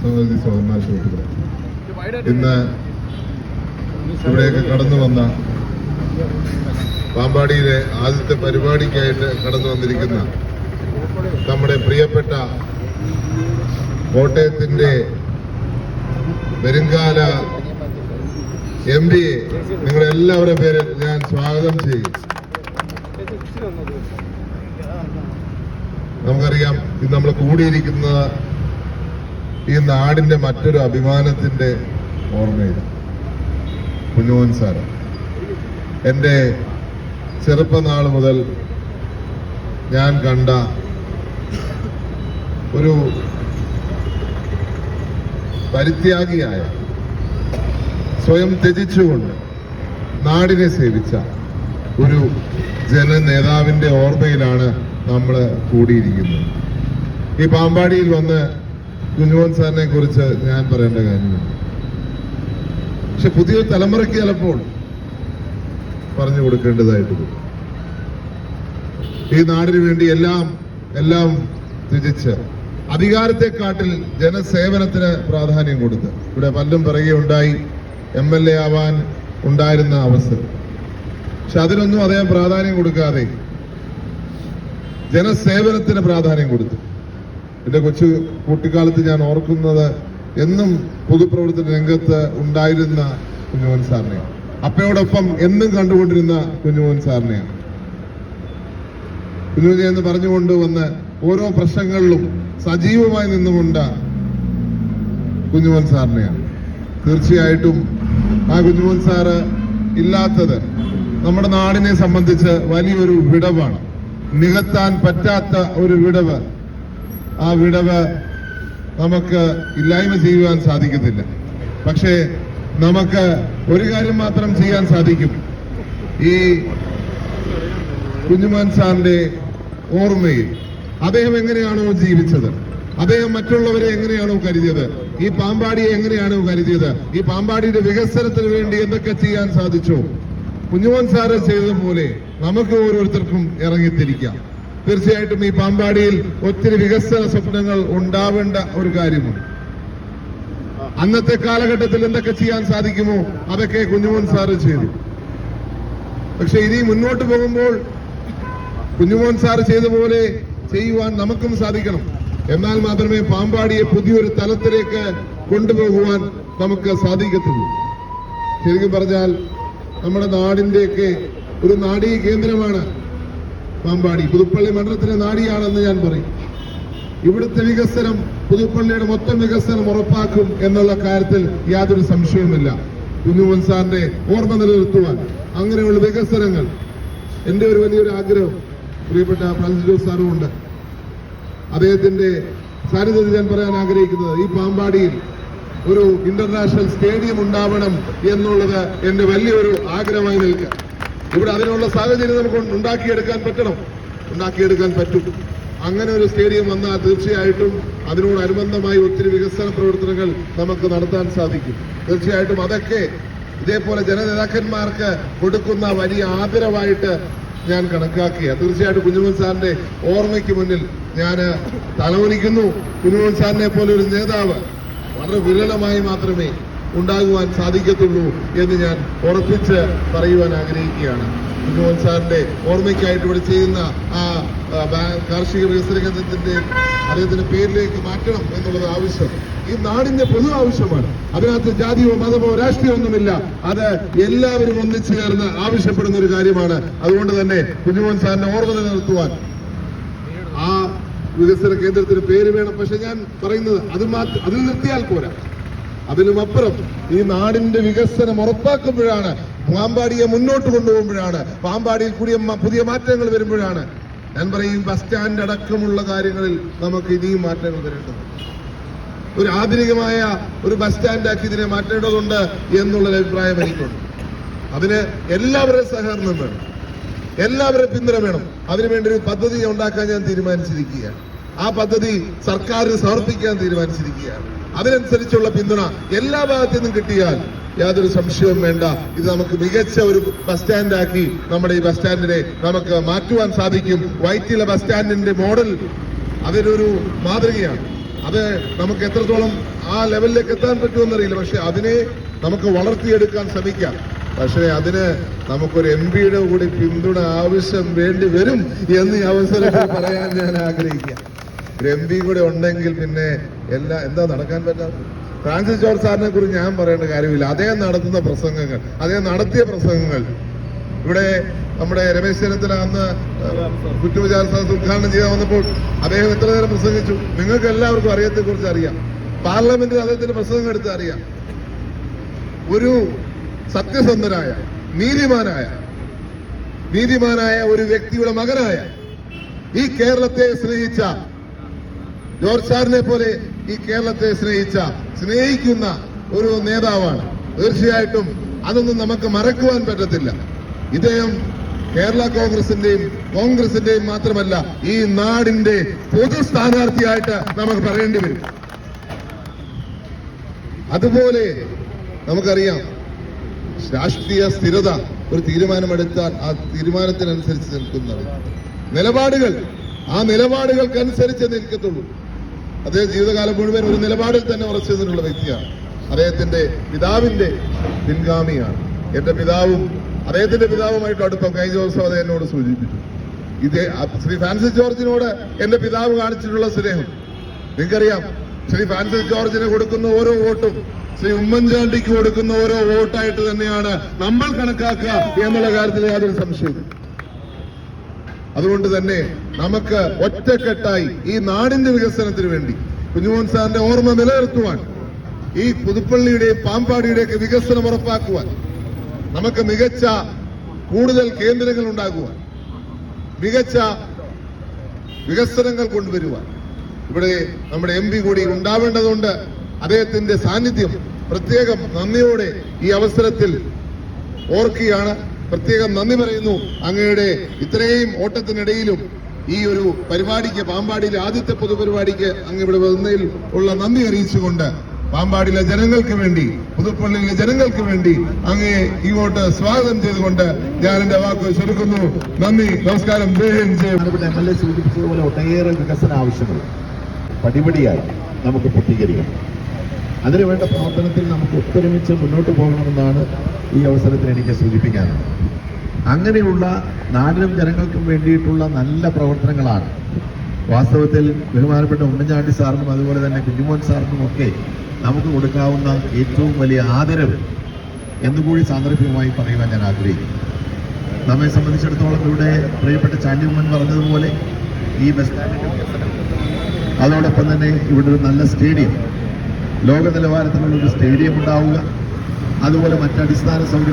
സഹോദരി സഹോദരന്മാർ സുഹൃത്തുക്കളെ. ഇന്ന് ഇവിടെയൊക്കെ കടന്നു വന്ന പാമ്പാടിയിലെ ആദ്യത്തെ പരിപാടിക്കായിട്ട് കടന്നു വന്നിരിക്കുന്ന നമ്മുടെ പ്രിയപ്പെട്ട കോട്ടയത്തിന്റെ വരുംകാല എം പി നിങ്ങളെല്ലാവരുടെ പേരിൽ ഞാൻ സ്വാഗതം ചെയ്യും. നമുക്കറിയാം ഇത് നമ്മൾ കൂടിയിരിക്കുന്ന ഈ നാടിന്റെ മറ്റൊരു അഭിമാനത്തിന്റെ ഓർമ്മയിൽ കുഞ്ഞുമോൻ സാറ് എന്റെ ചെറുപ്പനാൾ മുതൽ ഞാൻ കണ്ട ഒരു പരിത്യാഗിയായ സ്വയം ത്യജിച്ചുകൊണ്ട് നാടിനെ സേവിച്ച ഒരു ജനനേതാവിന്റെ ഓർമ്മയിലാണ് നമ്മൾ കൂടിയിരിക്കുന്നത്. ഈ പാമ്പാടിയിൽ വന്ന് കുഞ്ഞുമോൻ സാറിനെ കുറിച്ച് ഞാൻ പറയേണ്ട കാര്യമില്ല. പക്ഷെ പുതിയ തലമുറയ്ക്ക് ചിലപ്പോൾ പറഞ്ഞു കൊടുക്കേണ്ടതായിട്ട് ഈ നാടിന് വേണ്ടി എല്ലാം എല്ലാം ത്യജിച്ച് അധികാരത്തെക്കാട്ടിൽ ജനസേവനത്തിന് പ്രാധാന്യം കൊടുത്ത് ഇവിടെ പലരും പറയുകയുണ്ടായി എം എൽ എ ആവാൻ ഉണ്ടായിരുന്ന അവസരം. പക്ഷെ അതിനൊന്നും അദ്ദേഹം പ്രാധാന്യം കൊടുക്കാതെ ജനസേവനത്തിന് പ്രാധാന്യം കൊടുത്തു. എന്റെ കൊച്ചു കുട്ടിക്കാലത്ത് ഞാൻ ഓർക്കുന്നത് എന്നും പൊതുപ്രവർത്തന രംഗത്ത് ഉണ്ടായിരുന്ന കുഞ്ഞുമോൻ സാറിനെയാണ് അപ്പയോടൊപ്പം എന്നും കണ്ടുകൊണ്ടിരുന്ന കുഞ്ഞുമോൻ സാറിനെയാണ് കുഞ്ഞുമോൻ എന്ന് പറഞ്ഞുകൊണ്ട് വന്ന് ഓരോ പ്രശ്നങ്ങളിലും സജീവമായി നിന്നുകൊണ്ട് കുഞ്ഞുമോൻ സാറിനെയാണ്. തീർച്ചയായിട്ടും ആ കുഞ്ഞുമോൻ സാറ് ഇല്ലാത്തത് നമ്മുടെ നാടിനെ സംബന്ധിച്ച് വലിയൊരു വിടവാണ്. നികത്താൻ പറ്റാത്ത ഒരു വിടവ് ആ വിടവ് നമുക്ക് ഇല്ലായ്മ ചെയ്യുവാൻ സാധിക്കത്തില്ല പക്ഷേ നമുക്ക് ഒരു കാര്യം മാത്രം ചെയ്യാൻ സാധിക്കും. ഈ കുഞ്ഞുമാൻ സാറിന്റെ ഓർമ്മയിൽ അദ്ദേഹം എങ്ങനെയാണോ ജീവിച്ചത്? അദ്ദേഹം മറ്റുള്ളവരെ എങ്ങനെയാണോ കരുതിയത്? ഈ പാമ്പാടിയെ എങ്ങനെയാണോ കരുതിയത്? ഈ പാമ്പാടിയുടെ വികസനത്തിന് വേണ്ടി എന്തൊക്കെ ചെയ്യാൻ സാധിച്ചു? കുഞ്ഞുമോൻ സാറ് ചെയ്തതുപോലെ നമുക്ക് ഓരോരുത്തർക്കും ഇറങ്ങിത്തിരിക്കാം. തീർച്ചയായിട്ടും ഈ പാമ്പാടിയിൽ ഒത്തിരി വികസന സ്വപ്നങ്ങൾ ഉണ്ടാവേണ്ട ഒരു കാര്യമുണ്ട്. അന്നത്തെ കാലഘട്ടത്തിൽ എന്തൊക്കെ ചെയ്യാൻ സാധിക്കുമോ അതൊക്കെ കുഞ്ഞുമോൻ സാറ് ചെയ്തു. പക്ഷെ ഇനി മുന്നോട്ട് പോകുമ്പോൾ കുഞ്ഞുമോൻ സാറ് ചെയ്ത പോലെ ചെയ്യുവാൻ നമുക്കും സാധിക്കണം. എന്നാൽ മാത്രമേ പാമ്പാടിയെ പുതിയൊരു തലത്തിലേക്ക് കൊണ്ടുപോകുവാൻ നമുക്ക് സാധിക്കത്തുള്ളൂ. ശരിക്കും പറഞ്ഞാൽ നമ്മുടെ നാടിന്റെയൊക്കെ ഒരു നാടീ കേന്ദ്രമാണ് പാമ്പാടി പുതുപ്പള്ളി മണ്ഡലത്തിലെ നാടിയാണെന്ന് ഞാൻ പറയും. ഇവിടുത്തെ വികസനം പുതുപ്പള്ളിയുടെ മൊത്തം വികസനം ഉറപ്പാക്കും എന്നുള്ള കാര്യത്തിൽ യാതൊരു സംശയവുമില്ല. കുഞ്ഞുമോൻ സാറിന്റെ ഓർമ്മ നിലനിർത്തുവാൻ അങ്ങനെയുള്ള വികസനങ്ങൾ എന്റെ ഒരു വലിയൊരു ആഗ്രഹം. പ്രിയപ്പെട്ട ഫ്രാൻസിസ് ജോസ് സാറും ഉണ്ട്. അദ്ദേഹത്തിന്റെ സാന്നിധ്യത്തിൽ ഞാൻ പറയാൻ ആഗ്രഹിക്കുന്നത് ഈ പാമ്പാടിയിൽ ഒരു ഇന്റർനാഷണൽ സ്റ്റേഡിയം ഉണ്ടാവണം എന്നുള്ളത് എന്റെ വലിയൊരു ആഗ്രഹമായി നിൽക്കുക ഇവിടെ അതിനുള്ള സാഹചര്യം നമുക്ക് ഉണ്ടാക്കിയെടുക്കാൻ പറ്റണം. ഉണ്ടാക്കിയെടുക്കാൻ പറ്റും. അങ്ങനെ ഒരു സ്റ്റേഡിയം വന്നാൽ തീർച്ചയായിട്ടും അതിനോടനുബന്ധമായി ഒത്തിരി വികസന പ്രവർത്തനങ്ങൾ നമുക്ക് നടത്താൻ സാധിക്കും. തീർച്ചയായിട്ടും അതൊക്കെ ഇതേപോലെ ജനനേതാക്കന്മാർക്ക് കൊടുക്കുന്ന വലിയ ആദരവായിട്ട് ഞാൻ കണക്കാക്കിയ. തീർച്ചയായിട്ടും കുഞ്ഞുമോൻ സാറിന്റെ ഓർമ്മയ്ക്ക് മുന്നിൽ ഞാൻ തലവനിക്കുന്നു കുഞ്ഞുമോൻ സാറിനെ പോലെ ഒരു നേതാവ്. വളരെ വിരളമായി മാത്രമേ ഉണ്ടാകുവാൻ സാധിക്കത്തുള്ളൂ എന്ന് ഞാൻ ഉറപ്പിച്ച് പറയുവാൻ ആഗ്രഹിക്കുകയാണ്. മുൻമോഹൻ സാറിന്റെ ഓർമ്മയ്ക്കായിട്ട് ഇവിടെ ചെയ്യുന്ന ആ കാർഷിക വികസന കേന്ദ്രത്തിന്റെ അദ്ദേഹത്തിന്റെ പേരിലേക്ക് മാറ്റണം എന്നുള്ളത് ആവശ്യം. ഈ നാടിന്റെ പൊതു ആവശ്യമാണ്. അതിനകത്ത് ജാതിയോ മതമോ രാഷ്ട്രീയമൊന്നുമില്ല അത് എല്ലാവരും ഒന്നിച്ചു ചേർന്ന് ആവശ്യപ്പെടുന്ന ഒരു കാര്യമാണ്. അതുകൊണ്ട് തന്നെ കുഞ്ഞുമോൻ സാറിനെ ഓർമ്മ നിലനിർത്തുവാൻ ആ വികസന കേന്ദ്രത്തിന് പേര് വേണം. പക്ഷെ ഞാൻ പറയുന്നത് അത് മാത്ര അതിൽ നിർത്തിയാൽ പോരാ. അതിനുമപ്പുറം ഈ നാടിന്റെ വികസനം ഉറപ്പാക്കുമ്പോഴാണ് പാമ്പാടിയെ മുന്നോട്ട് കൊണ്ടുപോകുമ്പോഴാണ് പാമ്പാടിയിൽ കൂടിയ പുതിയ മാറ്റങ്ങൾ വരുമ്പോഴാണ്. ഞാൻ പറയും ബസ് സ്റ്റാൻഡ് അടക്കമുള്ള കാര്യങ്ങളിൽ നമുക്ക് ഇനിയും മാറ്റങ്ങൾ വരേണ്ടത് ഒരു ആധുനികമായ ഒരു ബസ് സ്റ്റാൻഡാക്കി ഇതിനെ മാറ്റേണ്ടതുണ്ട് എന്നുള്ളൊരു അഭിപ്രായം എനിക്കുണ്ട്. അതിന് എല്ലാവരുടെയും സഹകരണം വേണം. എല്ലാവരുടെയും പിന്തുണ വേണം. അതിനുവേണ്ടി ഒരു പദ്ധതി ഉണ്ടാക്കാൻ ഞാൻ തീരുമാനിച്ചിരിക്കുകയാണ്. ആ പദ്ധതി സർക്കാരിന് സമർപ്പിക്കാൻ തീരുമാനിച്ചിരിക്കുകയാണ്. അതിനനുസരിച്ചുള്ള പിന്തുണ എല്ലാ ഭാഗത്തു നിന്നും കിട്ടിയാൽ യാതൊരു സംശയവും വേണ്ട. ഇത് നമുക്ക് മികച്ച ഒരു ബസ് സ്റ്റാൻഡാക്കി നമ്മുടെ ഈ ബസ് സ്റ്റാൻഡിനെ നമുക്ക് മാറ്റുവാൻ സാധിക്കും. വൈറ്റില ബസ് സ്റ്റാൻഡിന്റെ മോഡൽ അതിനൊരു മാതൃകയാണ്. അത് നമുക്ക് എത്രത്തോളം ആ ലെവലിലേക്ക് എത്താൻ പറ്റുമെന്നറിയില്ല. പക്ഷെ അതിനെ നമുക്ക് വളർത്തിയെടുക്കാൻ ശ്രമിക്കാം. പക്ഷേ അതിന് നമുക്കൊരു എം പിയുടെ കൂടി പിന്തുണ ആവശ്യം വേണ്ടി വരും എന്ന് ഈ അവസരത്തിൽ പറയാൻ ഞാൻ ആഗ്രഹിക്കുക ഒരു എം പി കൂടെ ഉണ്ടെങ്കിൽ പിന്നെ എല്ലാ എന്താ നടക്കാൻ പറ്റാത്ത? ഫ്രാൻസിസ് ജോർജ് സാറിനെ കുറിച്ച് ഞാൻ പറയേണ്ട കാര്യമില്ല. അദ്ദേഹം നടത്തുന്ന പ്രസംഗങ്ങൾ അദ്ദേഹം നടത്തിയ പ്രസംഗങ്ങൾ. ഇവിടെ നമ്മുടെ രമേശ് ചെന്നിത്തല അന്ന് കുറ്റവിചാര സദസ് ഉദ്ഘാടനം ചെയ്യാൻ വന്നപ്പോൾ അദ്ദേഹം എത്ര നേരം പ്രസംഗിച്ചു? നിങ്ങൾക്ക് എല്ലാവർക്കും അറിയത്തെ കുറിച്ച് അറിയാം. പാർലമെന്റിൽ അദ്ദേഹത്തിന്റെ പ്രസംഗം എടുത്ത് അറിയാം. ഒരു സത്യസന്ധനായ നീതിമാനായ നീതിമാനായ ഒരു വ്യക്തിയുടെ മകനായ ഈ കേരളത്തെ സ്നേഹിച്ച ജോർജ് സാറിനെ പോലെ ഈ കേരളത്തെ സ്നേഹിച്ച സ്നേഹിക്കുന്ന ഒരു നേതാവാണ്. തീർച്ചയായിട്ടും അതൊന്നും നമുക്ക് മറക്കുവാൻ പറ്റത്തില്ല. ഇദ്ദേഹം കേരള കോൺഗ്രസിന്റെയും കോൺഗ്രസിന്റെയും മാത്രമല്ല ഈ നാടിന്റെ പൊതു സ്ഥാനാർത്ഥിയായിട്ട് നമുക്ക് പറയേണ്ടി വരും. അതുപോലെ നമുക്കറിയാം രാഷ്ട്രീയ സ്ഥിരത ഒരു തീരുമാനമെടുത്താൽ ആ തീരുമാനത്തിനനുസരിച്ച് നിൽക്കുന്നവർ. നിലപാടുകൾ ആ നിലപാടുകൾക്കനുസരിച്ച് നിൽക്കത്തുള്ളൂ. അദ്ദേഹം ജീവിതകാലം മുഴുവൻ ഒരു നിലപാടിൽ തന്നെ ഉറച്ചു നിന്നുള്ള വ്യക്തിയാണ്. അദ്ദേഹത്തിന്റെ പിതാവിന്റെ പിൻഗാമിയാണ്. എന്റെ പിതാവും അദ്ദേഹത്തിന്റെ പിതാവുമായിട്ട് അടുപ്പം കഴിഞ്ഞ ദിവസം അത് എന്നോട് സൂചിപ്പിച്ചു. ഇത് ശ്രീ ഫ്രാൻസിസ് ജോർജിനോട് എന്റെ പിതാവ് കാണിച്ചിട്ടുള്ള സ്നേഹം. നിങ്ങൾക്കറിയാം ശ്രീ ഫ്രാൻസിസ് ജോർജിന് കൊടുക്കുന്ന ഓരോ വോട്ടും ശ്രീ ഉമ്മൻചാണ്ടിക്ക് കൊടുക്കുന്ന ഓരോ വോട്ടായിട്ട് തന്നെയാണ് നമ്മൾ കണക്കാക്കുക എന്നുള്ള കാര്യത്തിൽ യാതൊരു സംശയവും അതുകൊണ്ട് തന്നെ നമുക്ക് ഒറ്റക്കെട്ടായി ഈ നാടിന്റെ വികസനത്തിന് വേണ്ടി കുഞ്ഞുമോൻ സാറിന്റെ ഓർമ്മ നിലനിർത്തുവാൻ ഈ പുതുപ്പള്ളിയുടെയും പാമ്പാടിയുടെയൊക്കെ വികസനം ഉറപ്പാക്കുവാൻ നമുക്ക് മികച്ച കൂടുതൽ കേന്ദ്രങ്ങൾ ഉണ്ടാകുവാൻ മികച്ച വികസനങ്ങൾ കൊണ്ടുവരുവാൻ. ഇവിടെ നമ്മുടെ എം കൂടി ഉണ്ടാവേണ്ടതുണ്ട്. അദ്ദേഹത്തിന്റെ സാന്നിധ്യം പ്രത്യേകം നന്ദിയോടെ ഈ അവസരത്തിൽ ഓർക്കുകയാണ്. പ്രത്യേകം നന്ദി പറയുന്നു അങ്ങയുടെ ഇത്രയും ഓട്ടത്തിനിടയിലും ഈ ഒരു പരിപാടിക്ക് പാമ്പാടിയിലെ ആദ്യത്തെ പൊതുപരിപാടിക്ക് അങ്ങ് ഇവിടെ വന്നതിൽ ഉള്ള നന്ദി അറിയിച്ചുകൊണ്ട് പാമ്പാടിയിലെ ജനങ്ങൾക്ക് വേണ്ടി പുതുപ്പള്ളിയിലെ ജനങ്ങൾക്ക് വേണ്ടി അങ്ങയെ ഇങ്ങോട്ട് സ്വാഗതം ചെയ്തുകൊണ്ട് ഞാൻ എന്റെ വാക്ക് ചുരുക്കുന്നു. നന്ദി നമസ്കാരം. എം എൽ എ സൂചിപ്പിച്ചതുപോലെ ഒട്ടേറെ വികസന ആവശ്യങ്ങൾ പടിപടിയായി നമുക്ക് പൂർത്തീകരിക്കണം അതിനുവേണ്ട പ്രവർത്തനത്തിൽ നമുക്ക് ഒത്തൊരുമിച്ച് മുന്നോട്ട് പോകണമെന്നാണ് ഈ അവസരത്തിൽ എനിക്ക് സൂചിപ്പിക്കാനുള്ളത്. അങ്ങനെയുള്ള നാടിനും ജനങ്ങൾക്കും വേണ്ടിയിട്ടുള്ള നല്ല പ്രവർത്തനങ്ങളാണ്. വാസ്തവത്തിൽ ബഹുമാനപ്പെട്ട ഉമ്മൻചാണ്ടി സാറിനും അതുപോലെ തന്നെ കുഞ്ഞുമോൻ സാറിനും ഒക്കെ നമുക്ക് കൊടുക്കാവുന്ന ഏറ്റവും വലിയ ആദരവ് എന്നുകൂടി സാന്ദർഭികമായി പറയുവാൻ ഞാൻ ആഗ്രഹിക്കുന്നു. നമ്മെ സംബന്ധിച്ചിടത്തോളം ഇവിടെ പ്രിയപ്പെട്ട ചാണ്ടി ഉമ്മൻ പറഞ്ഞതുപോലെ ഈ ബസ് അതോടൊപ്പം തന്നെ ഇവിടെ ഒരു നല്ല സ്റ്റേഡിയം. ലോക നിലവാരത്തിലുള്ള ഒരു സ്റ്റേഡിയം ഉണ്ടാവുക. അതുപോലെ മറ്റടിസ്ഥാന സൗകര്യം